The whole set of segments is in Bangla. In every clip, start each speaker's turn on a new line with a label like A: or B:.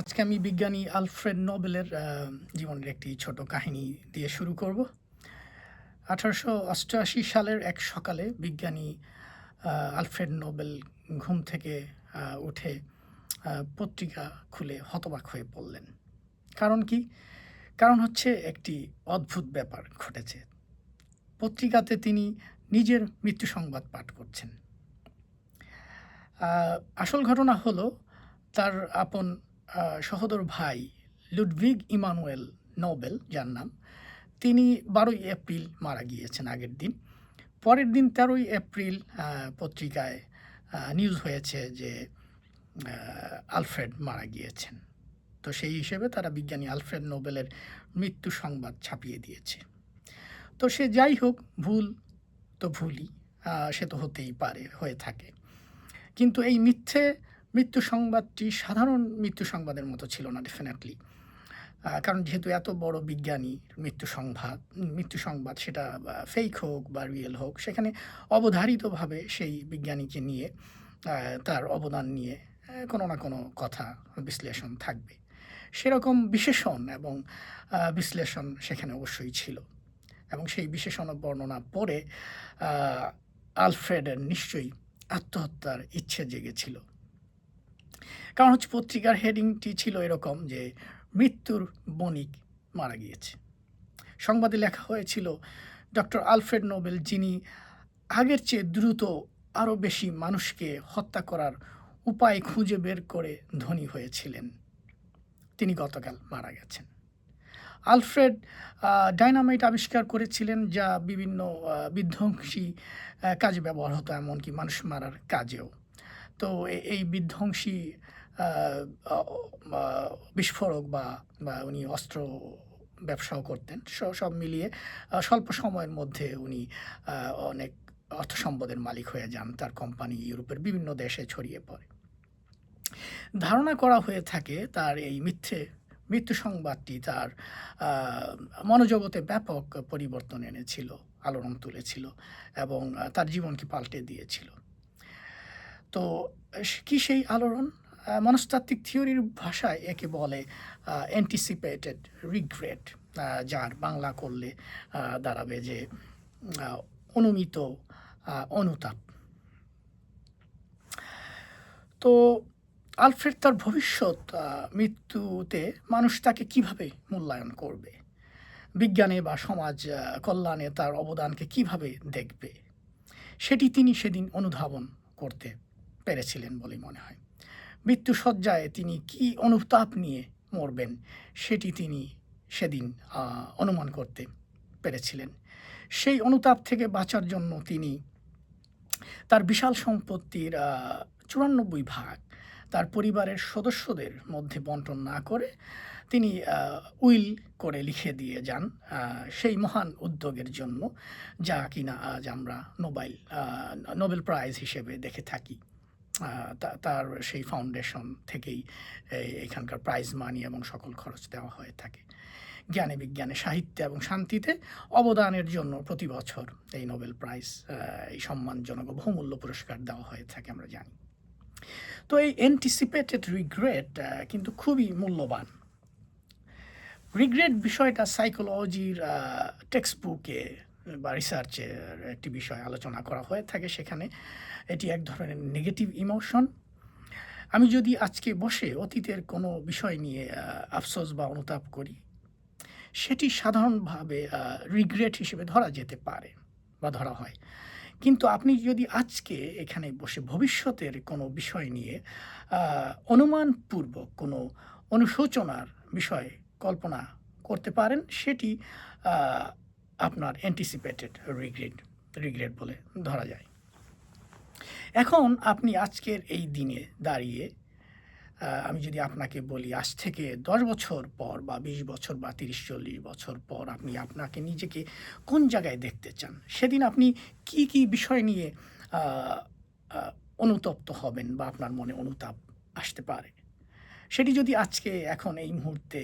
A: আজকে আমি বিজ্ঞানী আলফ্রেড নোবেলের জীবনের একটি ছোট কাহিনী দিয়ে শুরু করব। আঠারোশো অষ্টআশি সালের এক সকালে বিজ্ঞানী আলফ্রেড নোবেল ঘুম থেকে উঠে পত্রিকা খুলে হতবাক হয়ে পড়লেন। কারণ কি? কারণ হচ্ছে একটি অদ্ভুত ব্যাপার ঘটেছে। পত্রিকাতে তিনি নিজের মৃত্যু সংবাদ পাঠ করছেন। আসল ঘটনা হলো, তার আপন সহোদর ভাই লুডভিগ ইমানুয়েল নোবেল, যার নাম, তিনি বারোই এপ্রিল মারা গিয়েছেন আগের দিন। পরের দিন তেরোই এপ্রিল পত্রিকায় নিউজ হয়েছে যে আলফ্রেড মারা গিয়েছেন। তো সেই হিসেবে তারা বিজ্ঞানী আলফ্রেড নোবেলের মৃত্যু সংবাদ ছাপিয়ে দিয়েছে। তো সে যাই হোক, ভুল তো ভুলই সে তো হতেই পারে, হয়ে থাকে। কিন্তু এই মিথ্যে মৃত্যু সংবাদটি সাধারণ মৃত্যু সংবাদের মতো ছিল না ডেফিনেটলি কারণ যেহেতু এত বড় বিজ্ঞানী মৃত্যু সংবাদ মৃত্যু সংবাদ সেটা ফেক হোক বা রিয়েল হোক সেখানে অবধারিতভাবে সেই বিজ্ঞানীকে নিয়ে তার অবদান নিয়ে কোনো না কোনো কথা বিশ্লেষণ থাকবে। সেরকম বিশেষণ এবং বিশ্লেষণ সেখানে অবশ্যই ছিল। এবং সেই বিশেষণ বর্ণনা আহ, আলফ্রেডের নিশ্চয়ই আত্মহত্যার ইচ্ছে জেগেছিল। কারণ হচ্ছে পত্রিকার হেডিংটি ছিল এরকম যে, মৃত্যুর বণিক মারা গিয়েছে। সংবাদে লেখা হয়েছিল, ডক্টর আলফ্রেড নোবেল, যিনি আগের চেয়ে দ্রুত আরও বেশি মানুষকে হত্যা করার উপায় খুঁজে বের করে ধনী হয়েছিলেন, তিনি গতকাল মারা গেছেন। আলফ্রেড ডাইনামাইট আবিষ্কার করেছিলেন যা বিভিন্ন বিধ্বংসী কাজে ব্যবহার হতো এমনকি মানুষ মারার কাজেও। তো এই বিধ্বংসী বিস্ফোরক বা উনি অস্ত্র ব্যবসাও করতেন। সব মিলিয়ে স্বল্প সময়ের মধ্যে উনি অনেক অর্থ সম্পদের মালিক হয়ে যান। তার কোম্পানি ইউরোপের বিভিন্ন দেশে ছড়িয়ে পড়ে। ধারণা করা হয়ে থাকে তার এই মিথ্যে, মৃত্যু সংবাদটি তার মনোজগতে ব্যাপক পরিবর্তন এনেছিল, আলোড়ন তুলেছিল এবং তার জীবনকে পাল্টে দিয়েছিল। তো কি সেই আলোড়ন? মনস্তাত্ত্বিক থিওরির ভাষায় একে বলে অ্যান্টিসিপেটেড রিগ্রেট যার বাংলা করলে দাঁড়াবে যে অনুমিত অনুতাপ। তো, আলফ্রেড তার ভবিষ্যৎ মৃত্যুতে মানুষ তাকে কীভাবে মূল্যায়ন করবে? বিজ্ঞানে বা সমাজ কল্যাণে তার অবদানকে কীভাবে দেখবে? সেটি তিনি সেদিন অনুধাবন করতে পেরেছিলেন বলে মনে হয়। মৃত্যুসজ্জায় তিনি কি অনুতাপ নিয়ে মরবেন, সেটি তিনি সেদিন অনুমান করতে পেরেছিলেন। সেই অনুতাপ থেকে বাঁচার জন্য তিনি তার বিশাল সম্পত্তির চুরানব্বই ভাগ তার পরিবারের সদস্যদের মধ্যে বন্টন না করে তিনি উইল করে লিখে দিয়ে যান সেই মহান উদ্যোগের জন্য, যা কিনা আজ আমরা নোবেল নোবেল প্রাইজ হিসেবে দেখে থাকি। তার সেই ফাউন্ডেশন থেকেই এখানকার প্রাইজ মানি এবং সকল খরচ দেওয়া হয়ে থাকে। জ্ঞানে বিজ্ঞানে, সাহিত্যে এবং শান্তিতে অবদানের জন্য প্রতি বছর এই নোবেল প্রাইজ এই সম্মানজনক বহুমূল্য পুরস্কার দেওয়া হয়ে থাকে আমরা জানি। তো এই অ্যান্টিসিপেটেড রিগ্রেট কিন্তু খুবই মূল্যবান। রিগ্রেট বিষয়টা সাইকোলজির টেক্সট বুকে বা রিসার্চের একটি বিষয় আলোচনা করা হয়ে থাকে সেখানে, এটি এক ধরনের নেগেটিভ ইমোশন আমি যদি আজকে বসে অতীতের কোনো বিষয় নিয়ে আফসোস বা অনুতাপ করি, সেটি সাধারণভাবে রিগ্রেট হিসেবে ধরা যেতে পারে বা ধরা হয়। কিন্তু আপনি যদি আজকে এখানে বসে ভবিষ্যতের কোনো বিষয় নিয়ে অনুমানপূর্বক কোনো অনুশোচনার বিষয় কল্পনা করতে পারেন, সেটি আপনার অ্যান্টিসিপেটেড রিগ্রেট রিগ্রেট বলে ধরা যায়। এখন আপনি আজকের এই দিনে দাঁড়িয়ে আমি যদি আপনাকে বলি, আজ থেকে দশ বছর পর বা বিশ বছর বা তিরিশ চল্লিশ বছর পর আপনি আপনাকে নিজেকে কোন জায়গায় দেখতে চান? সেদিন আপনি কি কি বিষয় নিয়ে অনুতপ্ত হবেন বা আপনার মনে অনুতাপ আসতে পারে? সেটি যদি আজকে, এখন এই মুহূর্তে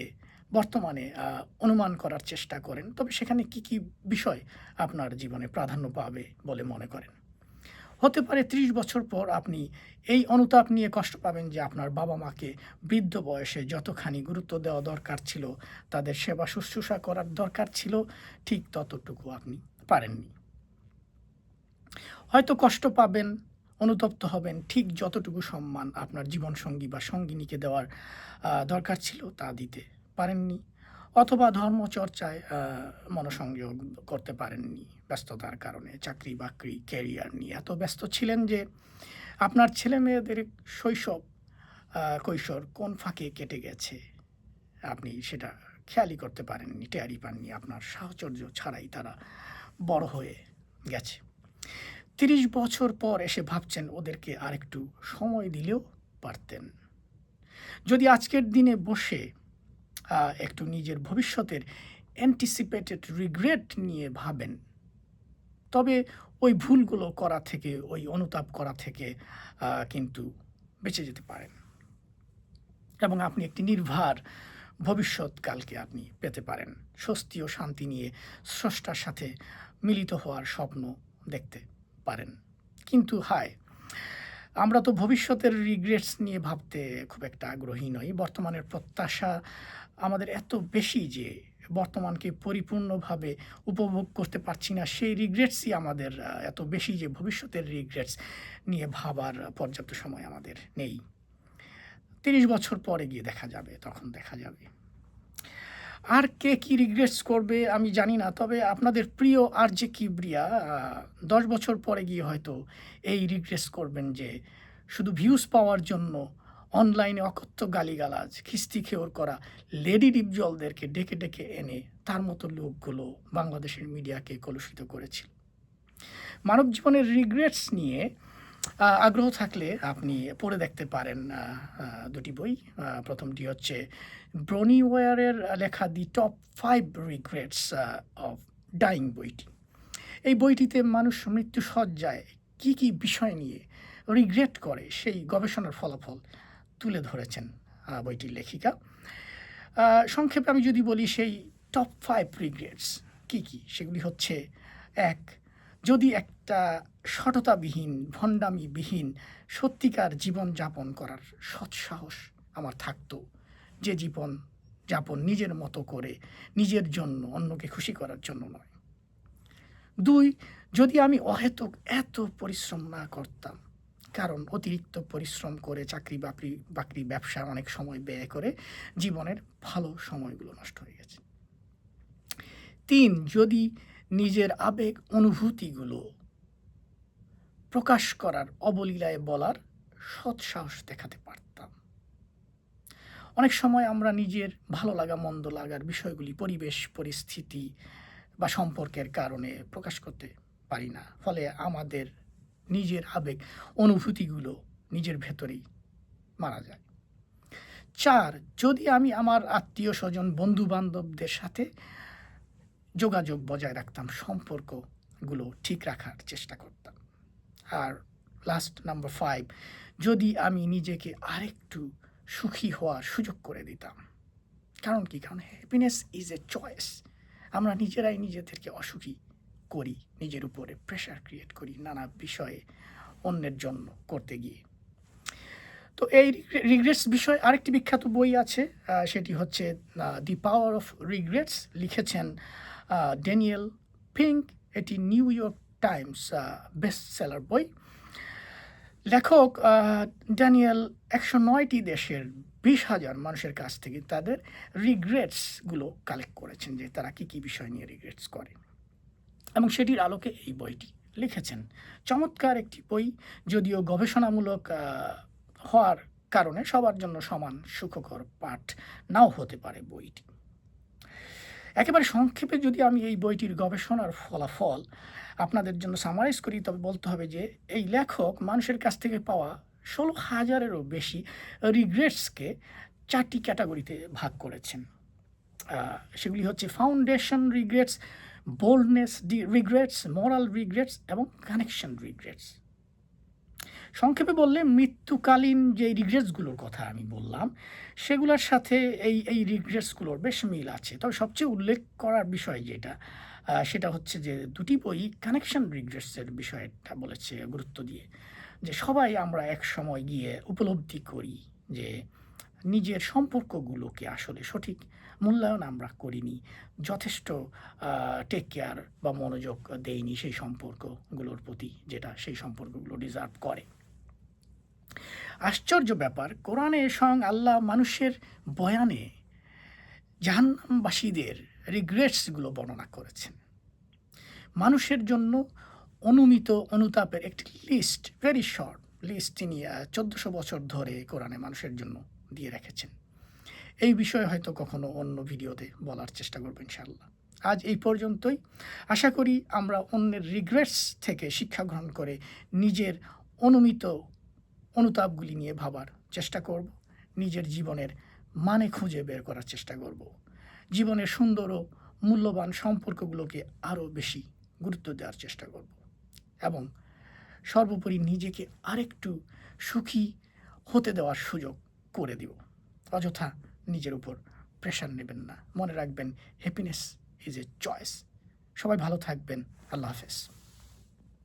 A: বর্তমানে অনুমান করার চেষ্টা করেন। তবে সেখানে কি কি বিষয় আপনার জীবনে প্রাধান্য পাবে বলে মনে করেন? হতে পারে ত্রিশ বছর পর আপনি এই অনুতাপ নিয়ে কষ্ট পাবেন যে আপনার বাবা মাকে বৃদ্ধ বয়সে যতখানি গুরুত্ব দেওয়া দরকার ছিল, তাদের সেবা শুশ্রূষা করার দরকার ছিল, ঠিক ততটুকু আপনি পারেননি। হয়তো কষ্ট পাবেন, অনুতপ্ত হবেন, ঠিক যতটুকু সম্মান আপনার জীবনসঙ্গী বা সঙ্গিনীকে দেওয়ার দরকার ছিল তা দিতে। পারেননি অথবা ধর্মচর্চায় মনোসংযোগ করতে পারেননি ব্যস্ততার কারণে, চাকরি বাকরি ক্যারিয়ার নিয়ে। এত ব্যস্ত ছিলেন যে আপনার ছেলে মেয়েদের শৈশব কৈশোর কোন ফাঁকে কেটে গেছে? আপনি সেটা খেয়ালই করতে পারেননি টেয়ারি পাননি। আপনার সাহচর্য ছাড়াই তারা বড় হয়ে গেছে। তিরিশ বছর পর এসে ভাবছেন ওদেরকে আরেকটু সময় দিলেও পারতেন। যদি আজকের দিনে বসে একটু নিজের ভবিষ্যতের অ্যান্টিসিপেটেড রিগ্রেট নিয়ে ভাবেন। তবে ওই ভুলগুলো করা থেকে, ওই অনুতাপ করা থেকে কিন্তু বেঁচে যেতে পারেন। এবং আপনি একটি নির্ভার ভবিষ্যৎকালকে আপনি পেতে পারেন। স্বস্তি ও শান্তি নিয়ে স্রষ্টার সাথে মিলিত হওয়ার স্বপ্ন দেখতে পারেন। কিন্তু হায় আমরা তো ভবিষ্যতের রিগ্রেটস নিয়ে ভাবতে খুব একটা আগ্রহী নই। বর্তমানের প্রত্যাশা আমাদের এত বেশি যে বর্তমানকে পরিপূর্ণভাবে উপভোগ করতে পারছি না, সেই রিগ্রেটসই আমাদের এত বেশি যে ভবিষ্যতের রিগ্রেটস নিয়ে ভাবার পর্যাপ্ত সময় আমাদের নেই। তিরিশ বছর পরে গিয়ে দেখা যাবে, তখন দেখা যাবে। আর কে কি রিগ্রেটস করবে আমি জানি না, তবে আপনাদের প্রিয় আর যে কিবরিয়া দশ বছর পরে গিয়ে হয়তো এই রিগ্রেটস করবেন যে শুধু ভিউজ পাওয়ার জন্য অনলাইনে অকথ্য গালিগালাজ, খিস্তি খেওর করা, লেডি ডিপজলদেরকে ডেকে ডেকে এনে তার মতো লোকগুলো বাংলাদেশের মিডিয়াকে কলুষিত করেছিল। মানব জীবনের রিগ্রেটস নিয়ে আগ্রহ থাকলে আপনি পড়ে দেখতে পারেন দুটি বই। প্রথমটি হচ্ছে ব্রনি ওয়ারের লেখা the top five regrets of dying বইটি। এই বইটিতে মানুষ মৃত্যু সজ্জায় কী কী বিষয় নিয়ে রিগ্রেট করে সেই গবেষণার ফলাফল তুলে ধরেছেন বইটির লেখিকা। সংক্ষেপে আমি যদি বলি সেই টপ ফাইভ রিগ্রেটস কী কী? সেগুলি হচ্ছে এক যদি একটা সততাবিহীন, ভণ্ডামিবিহীন সত্যিকার জীবন যাপন করার সৎসাহস আমার থাকতো, যে জীবন যাপন নিজের মতো করে, নিজের জন্য, অন্যকে খুশি করার জন্য নয়। দুই, যদি আমি অহেতুক এত পরিশ্রম না করতাম, কারণ অতিরিক্ত পরিশ্রম করে চাকরি বাকরি বাকরি ব্যবসা অনেক সময় ব্যয় করে, জীবনের ভালো সময়গুলো নষ্ট হয়ে গেছে। তিন, যদি নিজের আবেগ অনুভূতিগুলো প্রকাশ করার অবলীলায় বলার সৎসাহস দেখাতে পারতাম। অনেক সময় আমরা নিজের ভালো লাগা, মন্দ লাগার বিষয়গুলি, পরিবেশ, পরিস্থিতি বা সম্পর্কের কারণে প্রকাশ করতে পারি না। ফলে আমাদের নিজের আবেগ, অনুভূতিগুলো নিজের ভেতরেই মারা যায়। চার, যদি আমি আমার আত্মীয় স্বজন বন্ধু বান্ধবদের সাথে যোগাযোগ বজায় রাখতাম, সম্পর্কগুলো ঠিক রাখার চেষ্টা করতাম। আর লাস্ট নাম্বার ফাইভ যদি আমি নিজেকে আরেকটু সুখী হওয়ার সুযোগ করে দিতাম। কারণ কি? কারণ হ্যাপিনেস ইজ এ চয়েস আমরা নিজেরাই নিজেদেরকে অসুখী করি, নিজের উপরে প্রেশার ক্রিয়েট করি নানা বিষয়ে অন্যের জন্য করতে গিয়ে। তো এই রিগ্রেটস বিষয়ে আরেকটি বিখ্যাত বই আছে সেটি হচ্ছে দি পাওয়ার অফ রিগ্রেটস লিখেছেন ড্যানিয়েল পিঙ্ক, এটি New York Times best seller বই। লেখক ড্যানিয়েল একশো নয়টি দেশের বিশ হাজার মানুষের কাছ থেকে তাদের রিগ্রেটসগুলো কালেক্ট করেছেন যে তারা কী কী বিষয় নিয়ে রিগ্রেটস করে। এবং সেটির আলোকে এই বইটি লিখেছেন। চমৎকার একটি বই, যদিও গবেষণামূলক হওয়ার কারণে সবার জন্য সমান সুখকর পাঠ নাও হতে পারে বইটি। একেবারে সংক্ষেপে যদি আমি এই বইটির গবেষণার ফলাফল আপনাদের জন্য সামারাইজ করি, তবে বলতে হবে যে এই লেখক মানুষের কাছ থেকে পাওয়া ষোলো হাজারেরও বেশি রিগ্রেটসকে চারটি ক্যাটাগরিতে ভাগ করেছেন। সেগুলি হচ্ছে foundation regrets boldness regrets moral regrets এবং কানেকশন রিগ্রেটস সংক্ষেপে বললে মৃত্যুকালীন যে রিগ্রেটসগুলোর কথা আমি বললাম, সেগুলোর সাথে এই এই রিগ্রেটসগুলোর বেশ মিল আছে। তবে সবচেয়ে উল্লেখ করার বিষয় যেটা সেটা হচ্ছে যে দুটি বই কানেকশন রিগ্রেটসের বিষয়টা বলেছে গুরুত্ব দিয়ে। যে সবাই আমরা এক সময় গিয়ে উপলব্ধি করি যে নিজের সম্পর্কগুলোকে আসলে সঠিক মূল্যায়ন আমরা করিনি, যথেষ্ট টেক কেয়ার বা মনোযোগ দেইনি সেই সম্পর্কগুলোর প্রতি, যেটা সেই সম্পর্কগুলো ডিজার্ভ করে। আশ্চর্য ব্যাপার, কোরআনে স্বয়ং আল্লাহ মানুষের বয়ানে জাহান্নামবাসীদের রিগ্রেটসগুলো বর্ণনা করেছেন। মানুষের জন্য অনুমিত অনুতাপের একটি লিস্ট ভেরি শর্ট লিস্ট তিনি চোদ্দোশো বছর ধরে কোরআনে মানুষের জন্য দিয়ে রেখেছেন। এই বিষয়ে হয়তো কখনো অন্য ভিডিওতে বলার চেষ্টা করব ইনশাল্লাহ আজ এই পর্যন্তই। আশা করি আমরা অন্যের রিগ্রেটস থেকে শিক্ষা গ্রহণ করে নিজের অনুমিত অনুতাপগুলি নিয়ে ভাবার চেষ্টা করব। নিজের জীবনের মানে খুঁজে বের করার চেষ্টা করব। জীবনের সুন্দর ও মূল্যবান সম্পর্কগুলোকে আরও বেশি গুরুত্ব দেওয়ার চেষ্টা করব এবং সর্বোপরি নিজেকে আরেকটু সুখী হতে দেওয়ার সুযোগ করে দিব। অযথা নিজের উপর প্রেশার নেবেন না। মনে রাখবেন হ্যাপিনেস ইজ এ চয়েস সবাই ভালো থাকবেন। আল্লাহ হাফেজ।